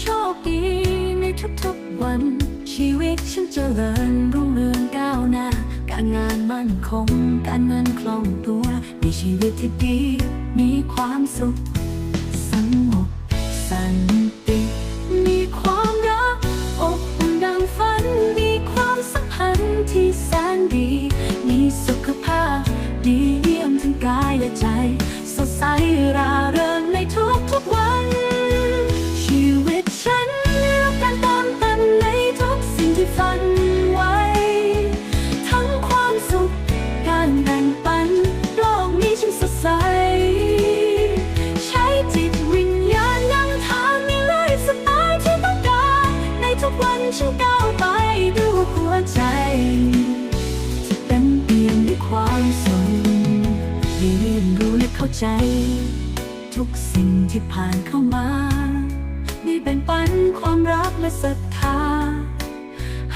โชคดีในทุกๆวัน ชีวิตฉันเจริญรุ่งเรืองก้าวหน้า การงานมั่นคง การเงินคล่องตัว มีชีวิตที่ดี มีความสุข สงบสันติ มีความรักอบอุ่นดังฝัน มีความสัมพันธ์ที่แสนดี มีสุขภาพ ดีเยี่ยมทั้งกายและใจ สดใสรา ใจ ทุกสิ่งที่ผ่านเข้ามา ได้แบ่งปันความรักและศรัทธา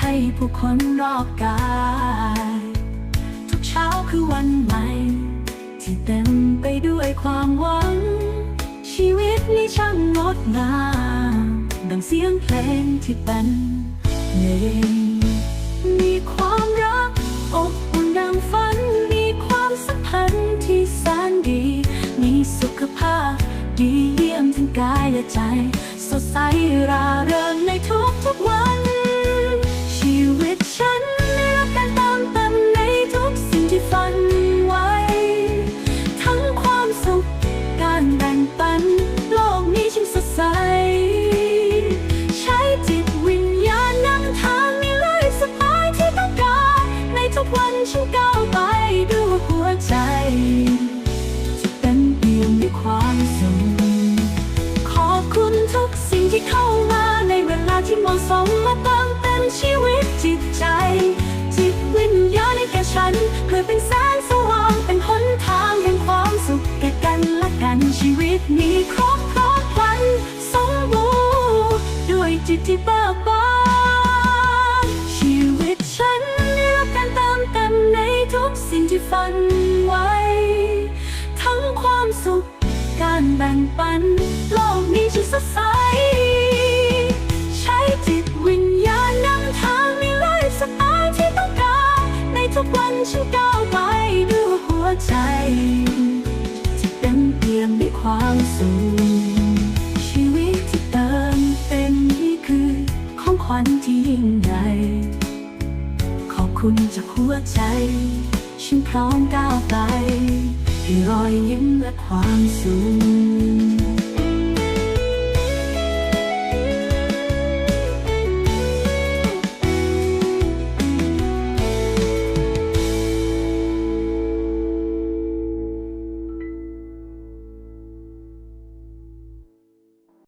ให้ผู้คนรอบกาย ทุกเช้าคือวันใหม่ ที่เต็มไปด้วยความหวัง ชีวิตนี้ช่างงดงามดังเสียงเพลงที่เป็นเพลง กายและใจ สดใสราเริงในทุกทุกๆวัน ที่เบิกบานชีวิตฉันได้รับการเติมเต็มในทุกสิ่งที่ฝันไว้ ทั้งความสุข การแบ่งปัน โลกนี้ฉันสดใส ใช้จิตวิญญาณนำทางมีเลยสไตล์ที่ต้องการ ในทุกวันฉันก้าวไปด้วยหัวใจ ที่เต็มเปี่ยมด้วยความสุข ยิ่งใหญ่ขอบคุณจากหัวใจ ฉันพร้อมก้าวไปให้รอยยิ้มและความสุข